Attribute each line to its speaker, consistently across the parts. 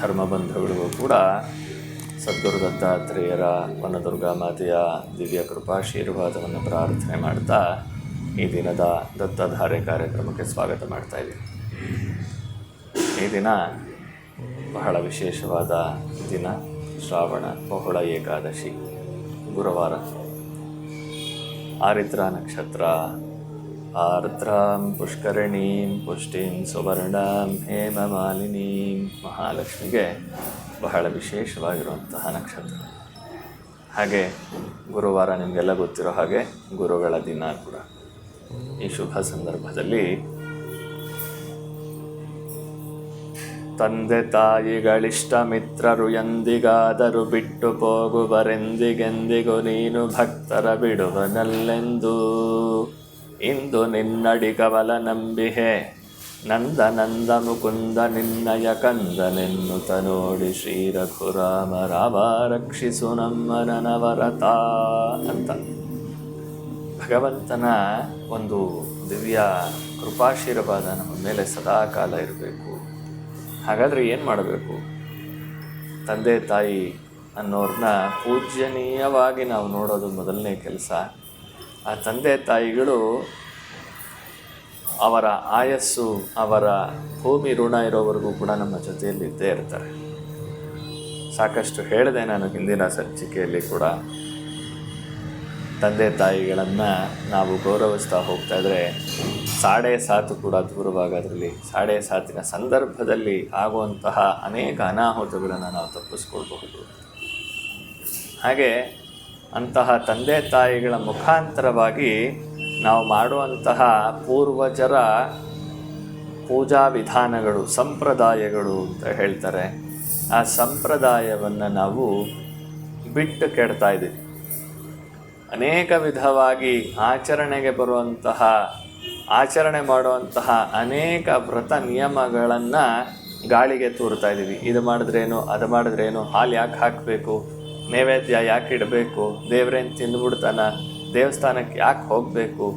Speaker 1: ಧರ್ಮಬಂಧುಗಳಿಗೂ ಕೂಡ ಸದ್ಗುರು ದತ್ತಾತ್ರೇಯರ ವನದುರ್ಗಾ ಮಾತೆಯ ದಿವ್ಯ ಕೃಪಾಶೀರ್ವಾದವನ್ನು ಪ್ರಾರ್ಥನೆ ಮಾಡ್ತಾ ಈ ದಿನದ ದತ್ತಧಾರೆ ಕಾರ್ಯಕ್ರಮಕ್ಕೆ ಸ್ವಾಗತ ಮಾಡ್ತಾ ಇದ್ದೀನಿ. ಈ ದಿನ ಬಹಳ ವಿಶೇಷವಾದ ದಿನ, ಶ್ರಾವಣ, ಬಹುಳ, ಏಕಾದಶಿ, ಗುರುವಾರ, ಆರಿದ್ರ ನಕ್ಷತ್ರ ಆರ್ದ್ರಾಂ ಪುಷ್ಕರಣೀಂ ಪುಷ್ಟಿಂ ಸುವರ್ಣಾಂ ಹೇಮಮಾಲಿನೀಂ ಮಹಾಲಕ್ಷ್ಮಿಗೆ ಬಹಳ ವಿಶೇಷವಾಗಿರುವಂತಹ ನಕ್ಷತ್ರ. ಹಾಗೆ ಗುರುವಾರ ನಿಮಗೆಲ್ಲ ಗೊತ್ತಿರೋ ಹಾಗೆ ಗುರುಗಳ ದಿನ ಕೂಡ. ಈ ಶುಭ ಸಂದರ್ಭದಲ್ಲಿ ತಂದೆ ತಾಯಿಗಳಿಷ್ಟ ಮಿತ್ರರು ಎಂದಿಗಾದರೂ ಬಿಟ್ಟು ಹೋಗುವರೆಂದಿಗೆಂದಿಗೂ ನೀನು ಭಕ್ತರ ಬಿಡುವನಲ್ಲೆಂದು. ಇಂದು ನಿನ್ನಡಿ ಕವಲ ನಂಬಿಹೆ. ನಂದ ನಂದ ಮುಕುಂದ ನಿನ್ನಯ ಕಂದನೆನ್ನುತ ನೋಡಿ ಶ್ರೀ ರಘುರಾಮ ರಾಮ ರಕ್ಷಿಸು ನಮ್ಮ ನನವರತ ಅಂತ. ಭಗವಂತನ ಒಂದು ದಿವ್ಯ ಕೃಪಾಶೀರ್ವಾದ ನಮ್ಮ ಮೇಲೆ ಸದಾ ಕಾಲ ಇರಬೇಕು. ಹಾಗಾದರೆ ಏನು ಮಾಡಬೇಕು? ತಂದೆ ತಾಯಿ ಅನ್ನೋರನ್ನ ಪೂಜ್ಯನೀಯವಾಗಿ ನಾವು ನೋಡೋದು ಮೊದಲನೇ ಕೆಲಸ. ಆ ತಂದೆ ತಾಯಿಗಳು ಅವರ ಆಯಸ್ಸು, ಅವರ ಭೂಮಿ ಋಣ ಇರೋವರೆಗೂ ಕೂಡ ನಮ್ಮ ಜೊತೆಯಲ್ಲಿ ಇದ್ದೇ ಇರ್ತಾರೆ. ಸಾಕಷ್ಟು ಹೇಳಿದೆ ನಾನು ಹಿಂದಿನ ಸಂಚಿಕೆಯಲ್ಲಿ ಕೂಡ. ತಂದೆ ತಾಯಿಗಳನ್ನು ನಾವು ಗೌರವಿಸ್ತಾ ಹೋಗ್ತಾ ಇದ್ರೆ ಸಾಡೆ ಸಾತು ಕೂಡ ದೂರವಾಗೋದ್ರಲ್ಲಿ ಸಾಡೆ ಸಾತಿನ ಸಂದರ್ಭದಲ್ಲಿ ಆಗುವಂತಹ ಅನೇಕ ಅನಾಹುತಗಳನ್ನು ನಾವು ತಪ್ಪಿಸ್ಕೊಳ್ಬಹುದು. ಹಾಗೆ ಅಂತಹ ತಂದೆ ತಾಯಿಗಳ ಮುಖಾಂತರವಾಗಿ ನಾವು ಮಾಡುವಂತಹ ಪೂರ್ವಜರ ಪೂಜಾ ವಿಧಾನಗಳು, ಸಂಪ್ರದಾಯಗಳು ಅಂತ ಹೇಳ್ತಾರೆ. ಆ ಸಂಪ್ರದಾಯವನ್ನು ನಾವು ಬಿಟ್ಟು ಕೆಡ್ತಾ ಇದ್ದೀವಿ. ಅನೇಕ ವಿಧವಾಗಿ ಆಚರಣೆಗೆ ಬರುವಂತಹ, ಆಚರಣೆ ಮಾಡುವಂತಹ ಅನೇಕ ವ್ರತ ನಿಯಮಗಳನ್ನು ಗಾಳಿಗೆ ತೂರ್ತಾ ಇದ್ದೀವಿ. ಇದು ಮಾಡಿದ್ರೇನು, ಅದು ಮಾಡಿದ್ರೇನು, ಹಾಲು ಯಾಕೆ ಹಾಕಬೇಕು? ನೈವೇದ್ಯ ಯಾಕೆ ಇಡಬೇಕು? ದೇವ್ರೇನು ತಿಂದ್ಬಿಡ್ತಾನ? ದೇವಸ್ಥಾನಕ್ಕೆ ಯಾಕೆ ಹೋಗಬೇಕು?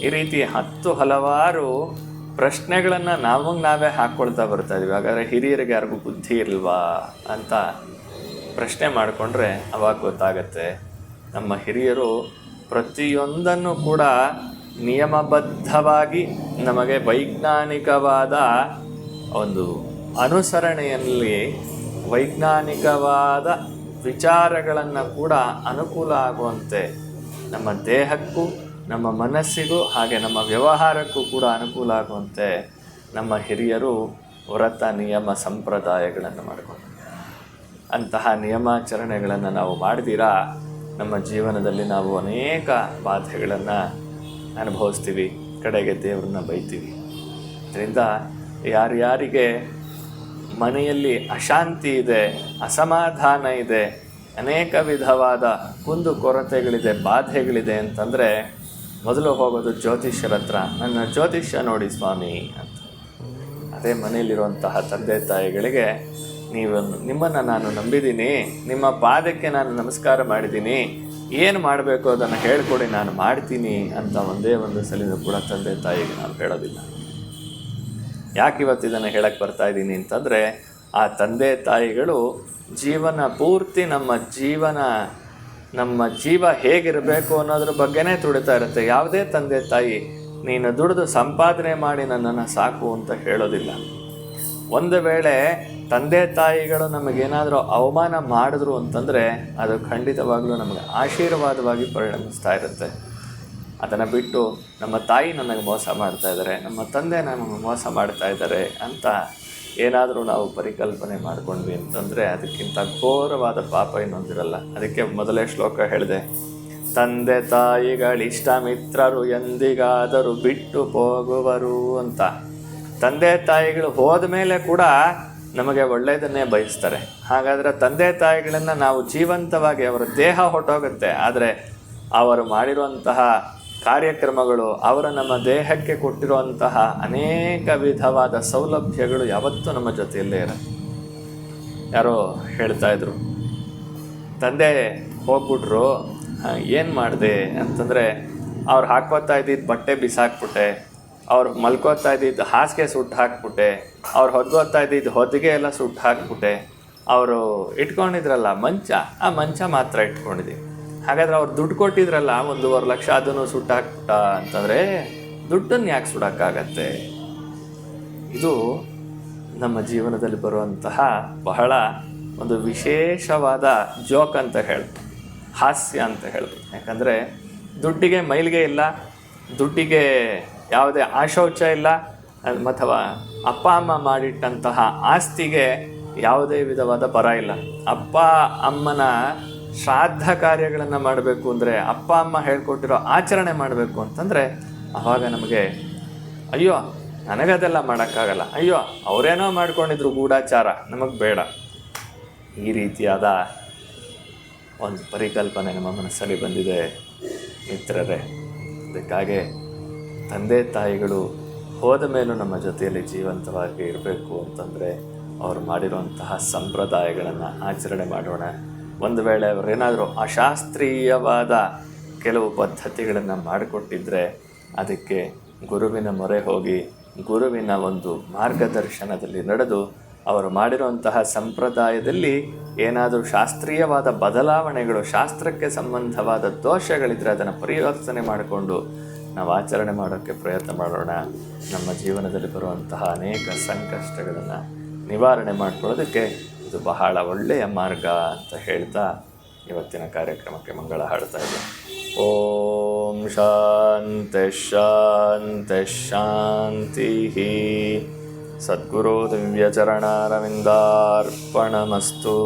Speaker 1: ಈ ರೀತಿ ಹತ್ತು ಹಲವಾರು ಪ್ರಶ್ನೆಗಳನ್ನು ನಮಗೆ ನಾವೇ ಹಾಕ್ಕೊಳ್ತಾ ಬರ್ತಾ ಇದೀವಿ. ಹಾಗಾದರೆ ಹಿರಿಯರಿಗೆ ಯಾರಿಗೂ ಬುದ್ಧಿ ಇಲ್ವಾ ಅಂತ ಪ್ರಶ್ನೆ ಮಾಡಿಕೊಂಡ್ರೆ ಅವಾಗ ಗೊತ್ತಾಗತ್ತೆ. ನಮ್ಮ ಹಿರಿಯರು ಪ್ರತಿಯೊಂದನ್ನು ಕೂಡ ನಿಯಮಬದ್ಧವಾಗಿ ನಮಗೆ ವೈಜ್ಞಾನಿಕವಾದ ಒಂದು ಅನುಸರಣೆಯಲ್ಲಿ ವೈಜ್ಞಾನಿಕವಾದ ವಿಚಾರಗಳನ್ನು ಕೂಡ ಅನುಕೂಲ ಆಗುವಂತೆ ನಮ್ಮ ದೇಹಕ್ಕೂ, ನಮ್ಮ ಮನಸ್ಸಿಗೂ, ಹಾಗೆ ನಮ್ಮ ವ್ಯವಹಾರಕ್ಕೂ ಕೂಡ ಅನುಕೂಲ ಆಗುವಂತೆ ನಮ್ಮ ಹಿರಿಯರು ವ್ರತ, ನಿಯಮ, ಸಂಪ್ರದಾಯಗಳನ್ನು ಮಾಡಿಕೊಂಡು ಅಂತಹ ನಿಯಮಾಚರಣೆಗಳನ್ನು ನಾವು ಮಾಡಿದಿರಾ, ನಮ್ಮ ಜೀವನದಲ್ಲಿ ನಾವು ಅನೇಕ ಬಾಧೆಗಳನ್ನು ಅನುಭವಿಸ್ತೀವಿ, ಕಡೆಗೆ ದೇವ್ರನ್ನ ಬೈತೀವಿ. ಇದರಿಂದ ಯಾರ್ಯಾರಿಗೆ ಮನೆಯಲ್ಲಿ ಅಶಾಂತಿ ಇದೆ, ಅಸಮಾಧಾನ ಇದೆ, ಅನೇಕ ವಿಧವಾದ ಕುಂದು ಕೊರತೆಗಳಿದೆ, ಬಾಧೆಗಳಿದೆ ಅಂತಂದರೆ ಮೊದಲು ಹೋಗೋದು ಜ್ಯೋತಿಷ್ಯರ ಹತ್ರ. ನನ್ನ ಜ್ಯೋತಿಷ್ಯ ನೋಡಿ ಸ್ವಾಮಿ ಅಂತ. ಅದೇ ಮನೆಯಲ್ಲಿರುವಂತಹ ತಂದೆ ತಾಯಿಗಳಿಗೆ ನೀವು ನಿಮ್ಮನ್ನು ನಾನು ನಂಬಿದ್ದೀನಿ, ನಿಮ್ಮ ಪಾದಕ್ಕೆ ನಾನು ನಮಸ್ಕಾರ ಮಾಡಿದ್ದೀನಿ, ಏನು ಮಾಡಬೇಕು ಅದನ್ನು ಹೇಳಿಕೊಡಿ, ನಾನು ಮಾಡ್ತೀನಿ ಅಂತ ಒಂದೇ ಒಂದು ಸಲಿನೂ ಕೂಡ ತಂದೆ ತಾಯಿಗೆ ನಾನು ಹೇಳೋದಿಲ್ಲ. ಯಾಕೆ ಇವತ್ತು ಇದನ್ನು ಹೇಳಕ್ಕೆ ಬರ್ತಾ ಇದ್ದೀನಿ ಅಂತಂದರೆ, ಆ ತಂದೆ ತಾಯಿಗಳು ಜೀವನ ಪೂರ್ತಿ ನಮ್ಮ ಜೀವನ, ನಮ್ಮ ಜೀವ ಹೇಗಿರಬೇಕು ಅನ್ನೋದ್ರ ಬಗ್ಗೆನೇ ತುಡಿತಾ ಇರುತ್ತೆ. ಯಾವುದೇ ತಂದೆ ತಾಯಿ, ನೀನು ದುಡಿದು ಸಂಪಾದನೆ ಮಾಡಿ ನನ್ನನ್ನು ಸಾಕು ಅಂತ ಹೇಳೋದಿಲ್ಲ. ಒಂದು ವೇಳೆ ತಂದೆ ತಾಯಿಗಳು ನಮಗೇನಾದರೂ ಅವಮಾನ ಮಾಡಿದ್ರು ಅಂತಂದರೆ, ಅದು ಖಂಡಿತವಾಗ್ಲೂ ನಮಗೆ ಆಶೀರ್ವಾದವಾಗಿ ಪರಿಣಮಿಸ್ತಾ ಇರುತ್ತೆ. ಅದನ್ನು ಬಿಟ್ಟು ನಮ್ಮ ತಾಯಿ ನನಗೆ ಮೋಸ ಮಾಡ್ತಾ ಇದ್ದಾರೆ, ನಮ್ಮ ತಂದೆ ನಮಗೆ ಮೋಸ ಮಾಡ್ತಾ ಇದ್ದಾರೆ ಅಂತ ಏನಾದರೂ ನಾವು ಪರಿಕಲ್ಪನೆ ಮಾಡ್ಕೊಂಡ್ವಿ ಅಂತಂದರೆ ಅದಕ್ಕಿಂತ ಘೋರವಾದ ಪಾಪ ಇನ್ನೊಂದಿರಲ್ಲ. ಅದಕ್ಕೆ ಮೊದಲೇ ಶ್ಲೋಕ ಹೇಳಿದೆ, ತಂದೆ ತಾಯಿಗಳಿಷ್ಟ ಮಿತ್ರರು ಎಂದಿಗಾದರೂ ಬಿಟ್ಟು ಹೋಗುವರು ಅಂತ. ತಂದೆ ತಾಯಿಗಳು ಹೋದ ಮೇಲೆ ಕೂಡ ನಮಗೆ ಒಳ್ಳೆಯದನ್ನೇ ಬಯಸ್ತಾರೆ. ಹಾಗಾದರೆ ತಂದೆ ತಾಯಿಗಳನ್ನು ನಾವು ಜೀವಂತವಾಗಿ ಅವರ ದೇಹ ಹೊಟ್ಟೋಗುತ್ತೆ ಆದರೆ ಅವರು ಮಾಡಿರುವಂತಹ ಕಾರ್ಯಕ್ರಮಗಳು, ಅವರ ನಮ್ಮ ದೇಹಕ್ಕೆ ಕೊಟ್ಟಿರುವಂತಹ ಅನೇಕ ವಿಧವಾದ ಸೌಲಭ್ಯಗಳು ಯಾವತ್ತೂ ನಮ್ಮ ಜೊತೆಯಲ್ಲೇ ಇರ ಯಾರೋ ಹೇಳ್ತಾ ಇದ್ರು, ತಂದೆ ಹೋಗ್ಬಿಟ್ರು ಏನು ಮಾಡಿದೆ? ಅಂತಂದರೆ, ಅವ್ರು ಹಾಕೋತಾ ಇದ್ದಿದ್ದು ಬಟ್ಟೆ ಬಿಸಾಕ್ಬಿಟ್ಟೆ, ಅವ್ರು ಮಲ್ಕೋತಾ ಇದ್ದಿದ್ದು ಹಾಸಿಗೆ ಸುಟ್ಟು ಹಾಕ್ಬಿಟ್ಟೆ, ಅವ್ರು ಹೊದ್ಕೋತಾ ಇದ್ದಿದ್ದು ಹೊದಿಗೆ ಎಲ್ಲ ಸುಟ್ಟು ಹಾಕ್ಬಿಟ್ಟೆ, ಅವರು ಇಟ್ಕೊಂಡಿದ್ರಲ್ಲ ಮಂಚ, ಆ ಮಂಚ ಮಾತ್ರ ಇಟ್ಕೊಂಡಿದ್ದೀವಿ. ಹಾಗಾದ್ರೆ ಅವ್ರು ದುಡ್ಡು ಕೊಟ್ಟಿದ್ರಲ್ಲ ಒಂದೂವರೆ ಲಕ್ಷ ಅದನ್ನು ಸುಟ್ಟಾಕ್ಬಿಟ್ಟ ಅಂತಂದರೆ ದುಡ್ಡನ್ನು ಯಾಕೆ ಸುಡೋಕ್ಕಾಗತ್ತೆ? ಇದು ನಮ್ಮ ಜೀವನದಲ್ಲಿ ಬರುವಂತಹ ಬಹಳ ಒಂದು ವಿಶೇಷವಾದ ಜೋಕ್ ಅಂತ ಹೇಳ್ಬೋದು, ಹಾಸ್ಯ ಅಂತ ಹೇಳ್ಬೋದು. ಯಾಕಂದರೆ ದುಡ್ಡಿಗೆ ಮೈಲಿಗೆ ಇಲ್ಲ, ದುಡ್ಡಿಗೆ ಯಾವುದೇ ಆಶೌಚ ಇಲ್ಲ ಅಥವಾ ಅಪ್ಪ, ಅಮ್ಮ ಮಾಡಿಟ್ಟಂತಹ ಆಸ್ತಿಗೆ ಯಾವುದೇ ವಿಧವಾದ ಬರ ಇಲ್ಲ. ಅಪ್ಪ, ಅಮ್ಮನ ಶ್ರಾದ್ದ ಕಾರ್ಯಗಳನ್ನು ಮಾಡಬೇಕು ಅಂದರೆ ಅಪ್ಪ, ಅಮ್ಮ ಹೇಳ್ಕೊಟ್ಟಿರೋ ಆಚರಣೆ ಮಾಡಬೇಕು ಅಂತಂದರೆ ಆವಾಗ ನಮಗೆ, ಅಯ್ಯೋ, ನನಗದೆಲ್ಲ ಮಾಡೋಕ್ಕಾಗಲ್ಲ. ಅಯ್ಯೋ, ಅವರೇನೋ ಮಾಡ್ಕೊಂಡಿದ್ರು ಗೂಢಾಚಾರ. ನಮಗೆ ಬೇಡ. ಈ ರೀತಿಯಾದ ಒಂದು ಪರಿಕಲ್ಪನೆ ನಮ್ಮ ಮನಸ್ಸಲ್ಲಿ ಬಂದಿದೆ ಮಿತ್ರರೇ. ಅದಕ್ಕಾಗಿ ತಂದೆ, ತಾಯಿಗಳು ಹೋದ ಮೇಲೂ ನಮ್ಮ ಜೊತೆಯಲ್ಲಿ ಜೀವಂತವಾಗಿ ಇರಬೇಕು ಅಂತಂದರೆ ಅವರು ಮಾಡಿರುವಂತಹ ಸಂಪ್ರದಾಯಗಳನ್ನು ಆಚರಣೆ ಮಾಡೋಣ. ಒಂದು ವೇಳೆ ಅವರೇನಾದರೂ ಅಶಾಸ್ತ್ರೀಯವಾದ ಕೆಲವು ಪದ್ಧತಿಗಳನ್ನು ಮಾಡಿಕೊಟ್ಟಿದ್ರೆ ಅದಕ್ಕೆ ಗುರುವಿನ ಮೊರೆ ಹೋಗಿ ಗುರುವಿನ ಒಂದು ಮಾರ್ಗದರ್ಶನದಲ್ಲಿ ನಡೆದು ಅವರು ಮಾಡಿರುವಂತಹ ಸಂಪ್ರದಾಯದಲ್ಲಿ ಏನಾದರೂ ಶಾಸ್ತ್ರೀಯವಾದ ಬದಲಾವಣೆಗಳು, ಶಾಸ್ತ್ರಕ್ಕೆ ಸಂಬಂಧವಾದ ದೋಷಗಳಿದ್ದರೆ ಅದನ್ನು ಪರಿವರ್ತನೆ ಮಾಡಿಕೊಂಡು ನಾವು ಆಚರಣೆ ಮಾಡೋಕ್ಕೆ ಪ್ರಯತ್ನ ಮಾಡೋಣ. ನಮ್ಮ ಜೀವನದಲ್ಲಿ ಬರುವಂತಹ ಅನೇಕ ಸಂಕಷ್ಟಗಳನ್ನು ನಿವಾರಣೆ ಮಾಡ್ಕೊಳ್ಳೋದಕ್ಕೆ ಇದು ಬಹಳ ಒಳ್ಳೆಯ ಮಾರ್ಗ ಅಂತ ಹೇಳ್ತಾ ಇವತ್ತಿನ ಕಾರ್ಯಕ್ರಮಕ್ಕೆ ಮಂಗಳ ಹಾಡ್ತಾ ಇದೆ ಓಂ ಶಾಂತಿ ಶಾಂತಿ ಶಾಂತಿ ಸದ್ಗುರು ದಿವ್ಯಚರಣಾರವಿಂದಾರ್ಪಣಮಸ್ತು